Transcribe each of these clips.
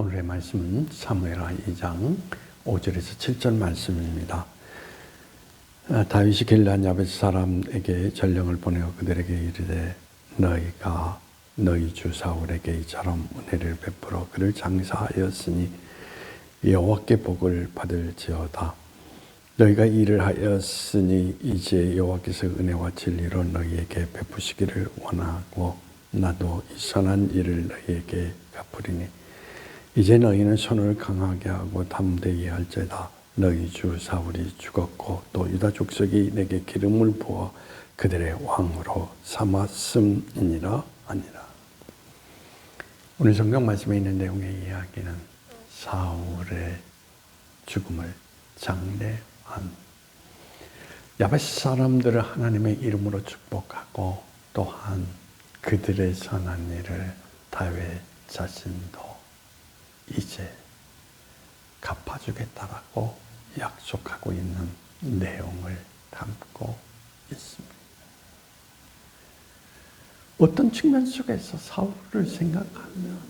오늘의 말씀은 사무엘하 2장 5절에서 7절 말씀입니다. 아, 다윗이 길란 야베스 사람에게 전령을 보내어 그들에게 이르되 너희가 너희 주 사울에게 이처럼 은혜를 베풀어 그를 장사하였으니 여호와께 복을 받을지어다. 너희가 일을 하였으니 이제 여호와께서 은혜와 진리로 너희에게 베푸시기를 원하고 나도 이 선한 일을 너희에게 갚으리니 이제 너희는 손을 강하게 하고 담대히 할지다. 너희 주 사울이 죽었고 또 유다 족속이 내게 기름을 부어 그들의 왕으로 삼았음이니라 아니라. 오늘 성경 말씀에 있는 내용의 이야기는 사울의 죽음을 장례한 야베스 사람들을 하나님의 이름으로 축복하고 또한 그들의 선한 일을 다윗 자신도 이제 갚아주겠다라고 약속하고 있는 내용을 담고 있습니다. 어떤 측면 속에서 사울을 생각하면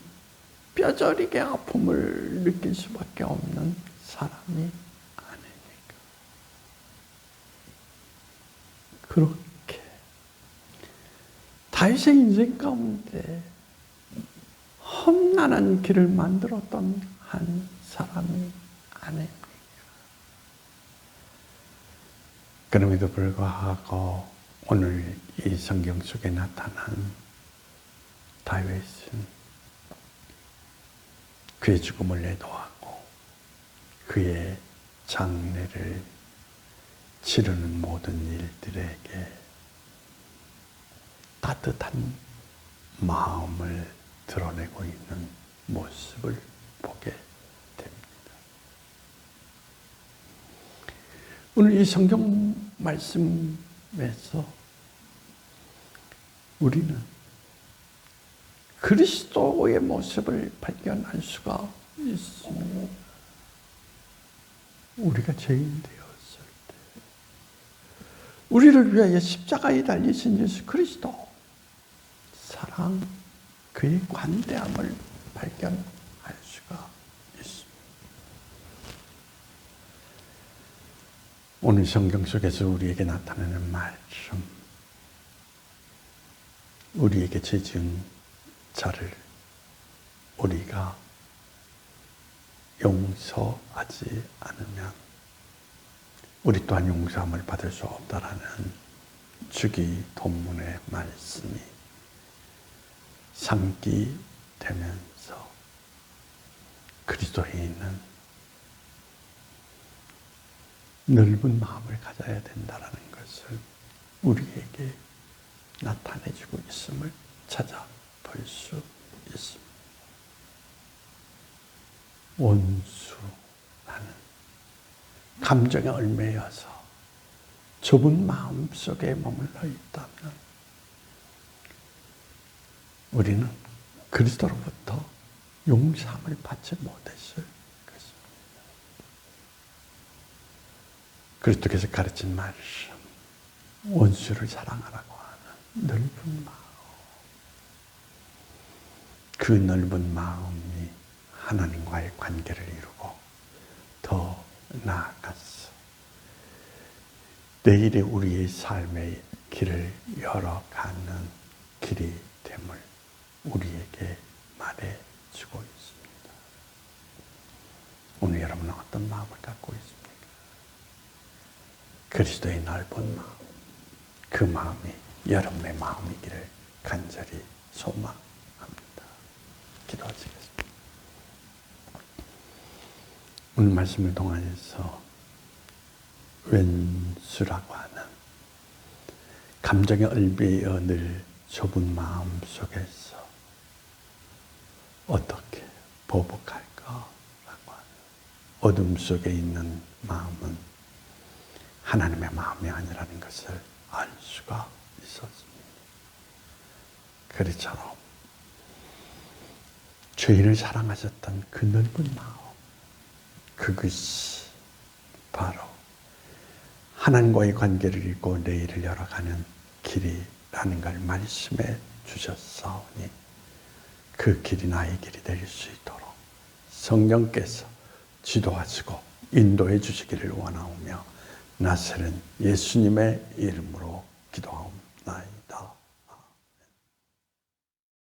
뼈저리게 아픔을 느낄 수밖에 없는 사람이 아닙니까? 그렇게 다윗의 인생 가운데 험난한 길을 만들었던 한 사람이 아닙니까? 그럼에도 불구하고 오늘 이 성경 속에 나타난 다윗은 그의 죽음을 내도하고 그의 장례를 치르는 모든 일들에게 따뜻한 마음을 드러내고 있는 모습을 보게 됩니다. 오늘 이 성경 말씀에서 우리는 그리스도의 모습을 발견할 수가 있습니다. 우리가 죄인 되었을 때, 우리를 위하여 십자가에 달리신 예수 그리스도, 사랑, 그의 관대함을 발견할 수가 있습니다. 오늘 성경 속에서 우리에게 나타나는 말씀, 우리에게 죄 지은 자를 우리가 용서하지 않으면 우리 또한 용서함을 받을 수 없다라는 주기 본문의 말씀이 상기되면서 그리스도에 있는 넓은 마음을 가져야 된다라는 것을 우리에게 나타내주고 있음을 찾아 볼 수 있습니다. 원수라는 감정에 얽매여서 좁은 마음 속에 머물러 있다면 우리는 그리스도로부터 용서함을 받지 못했을 것입니다. 그리스도께서 가르친 말씀, 원수를 사랑하라고 하는 넓은 마음. 그 넓은 마음이 하나님과의 관계를 이루고 더 나아가서 내일의 우리의 삶의 길을 열어가는 길이 됨을 우리에게 말해주고 있습니다. 오늘 여러분은 어떤 마음을 갖고 있습니까? 그리스도의 넓은 마음, 그 마음이 여러분의 마음이기를 간절히 소망합니다. 기도하시겠습니다. 오늘 말씀을 통해서 왼수라고 하는 감정의 얼비어 늘 좁은 마음 속에서 어떻게 보복할까라고 하는 어둠 속에 있는 마음은 하나님의 마음이 아니라는 것을 알 수가 있었습니다. 그리처럼 죄인을 사랑하셨던 그 넓은 마음, 그것이 바로 하나님과의 관계를 잃고 내일을 열어가는 길이라는 걸 말씀해 주셨사오니 그 길이 나의 길이 될 수 있도록 성령께서 지도하시고 인도해 주시기를 원하오며 나사렛 예수님의 이름으로 기도하옵나이다.